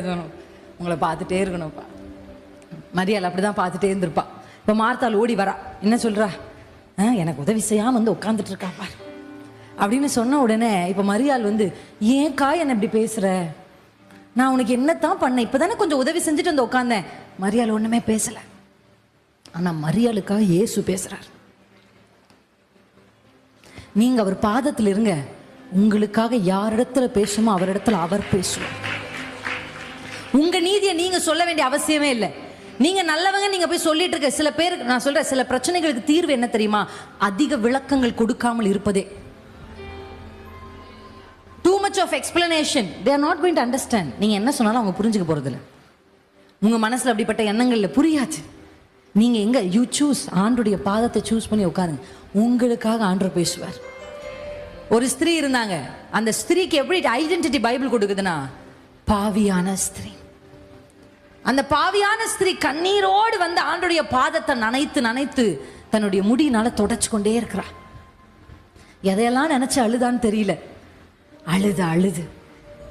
இருக்கணும். உங்களை பார்த்துட்டே இருக்கணும்ப்பா. மரியாள் அப்படிதான் பார்த்துட்டே இருந்திருப்பா. இப்போ மார்த்தாள் ஓடி வரா. என்ன சொல்றா? "ஆ, எனக்கு உதவி செய்யாம வந்து உட்காந்துட்டு இருக்கா பார். அப்படின்னு சொன்ன உடனே இப்போ மரியாள் வந்து ஏன்க்கா என்ன இப்படி பேசுற? நான் உனக்கு என்னத்தான் பண்ணேன்? இப்பதானே கொஞ்சம் உதவி செஞ்சுட்டு வந்து உட்காந்தேன் மரியாள் ஒண்ணுமே பேசல. ஆனா மரியாளுக்காக ஏசு பேசுறார். நீங்க அவர் பாதத்தில் இருங்க. உங்களுக்காக யாரிடத்துல பேசுமோ அவரிடத்துல அவர் பேசுவார். உங்க நீதியை நீங்க சொல்ல வேண்டிய அவசியமே இல்லை. நீங்க நல்லவங்க நீங்க போய் சொல்லிட்டு இருக்க சில பேருக்கு நான் சொல்றேன் சில பிரச்சனைகளுக்கு தீர்வு என்ன தெரியுமா? அதிக விளக்கங்கள் கொடுக்காமல் இருப்பதே. Too much of explanation they are not going to understand நீங்க என்ன சொன்னாலும் அவங்க புரிஞ்சுக்க போறதில்ல. உங்க மனசுல அப்படிப்பட்ட எண்ணங்கள்ல புரியாது நீங்க எங்க? யூ சூஸ் ஆண்டுடைய பாதத்தை சூஸ் பண்ணி உட்காருங்க. உங்களுக்காக ஆண்டவர் பேசுவார். ஒரு ஸ்திரீ இருந்தாங்க. அந்த ஸ்திரீக்கு எப்படி ஐடென்டிட்டி பைபிள் கொடுக்குதுன்னா பாவியான ஸ்திரீ. அந்த பாவியான ஸ்திரீ கண்ணீரோடு வந்து ஆண்டுடைய பாதத்தை நனைத்து நனைத்து தன்னுடைய முடியினால தொடச்சு கொண்டே இருக்கிறா. எதையெல்லாம் நினைச்சு அழுதான்னு தெரியல. அழுது அழுது.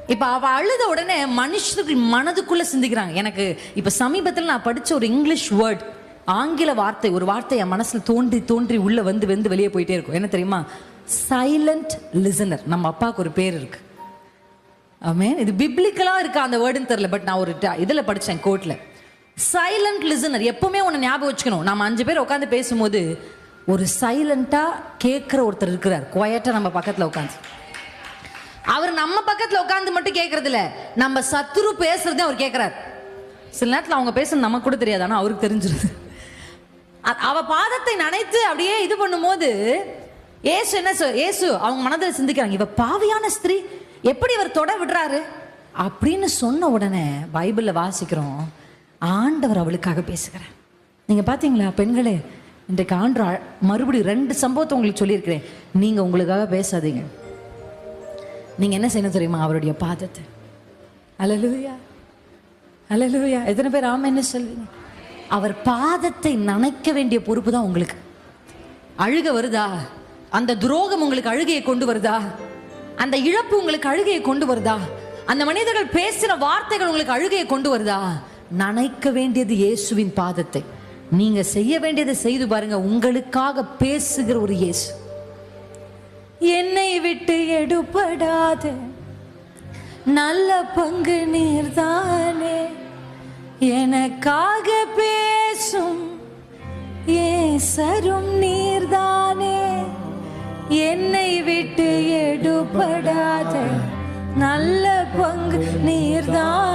இப்ப அவ அழுத உடனே மனுஷர்கள் மனதுக்குள்ள சிந்திக்கிறாங்க. எனக்கு இப்ப சமீபத்தில் நான் படிச்ச ஒரு இங்கிலீஷ் வேர்ட் ஆங்கில வார்த்தை ஒரு வார்த்தை என் மனசுல தோன்றி தோன்றி உள்ள வந்து வெந்து வெளியே போயிட்டே இருக்கும். என்ன தெரியுமா? சைலண்ட் லிசனர் நம்ம அப்பாவுக்கு ஒரு பேர் இருக்கு. ஆமென் இது பிப்ளிக்கலா இருக்கா அந்த வேர்டுன்னு தெரியல பட் நான் ஒரு ட- இதுல படிச்சேன் கோர்ட்ல சைலண்ட் லிசனர் எப்பவுமே ஒன்று ஞாபகம் வச்சுக்கணும். நம்ம அஞ்சு பேர் உட்காந்து பேசும்போது ஒரு சைலண்டா கேட்குற ஒருத்தர் இருக்கிறார். குவையட்டா நம்ம பக்கத்துல உட்காந்து அவர் நம்ம பக்கத்துல உட்காந்து மட்டும் கேட்கறது இல்ல நம்ம சத்துரு பேசுறதே அவர் கேட்கிறார் சில நேரத்தில் அவங்க பேசுறது நமக்கு கூட தெரியாது ஆனால் அவருக்கு தெரிஞ்சிருது. அவ பாதத்தை நனைத்து அப்படியே இது பண்ணும்போது ஏசு என்ன சார் ஏசு அவங்க மனதில் சிந்திக்கிறாங்க இவ பாவியான ஸ்திரீ எப்படி இவர் தொட விடுறாரு? அப்படின்னு சொன்ன உடனே பைபிளில் வாசிக்கிறோம். ஆண்டவர் அவளுக்காக பேசுகிறார். நீங்கள் பார்த்தீங்களா பெண்களே இன்றைக்கு ஆண்டு மறுபடியும் ரெண்டு சம்பவத்தை உங்களுக்கு சொல்லியிருக்கிறேன். நீங்கள் உங்களுக்காக பேசாதீங்க. நீங்கள் என்ன செய்யணும் தெரியுமா அவருடைய பாதத்தை? அலலுயா. அலலுயா. எத்தனை பேர் ஆமென்னு சொல்வீங்க அவர் பாதத்தை நனைக்க வேண்டிய பொறுப்பு தான் உங்களுக்கு. அழுக வருதா? அந்த துரோகம் உங்களுக்கு அழுகையை கொண்டு வருதா? அந்த இழப்பு உங்களுக்கு அழுகையை கொண்டு வருதா? அந்த மனிதர்கள் பேசின வார்த்தைகள் உங்களுக்கு அழுகையை கொண்டு வருதா? நனைக்க வேண்டியது இயேசுவின் பாதத்தை. நீங்க செய்ய வேண்டியதை செய்து பாருங்க. உங்களுக்காக பேசுகிற ஒரு இயேசு. என்னை விட்டு எடுபடாத நல்ல பங்கு நீர்தானே. எனக்காக பேசும் ஏசரும் நீர்தான். என்னை விட்டு எடுபடாத நல்ல பங்கு நீர்தான்.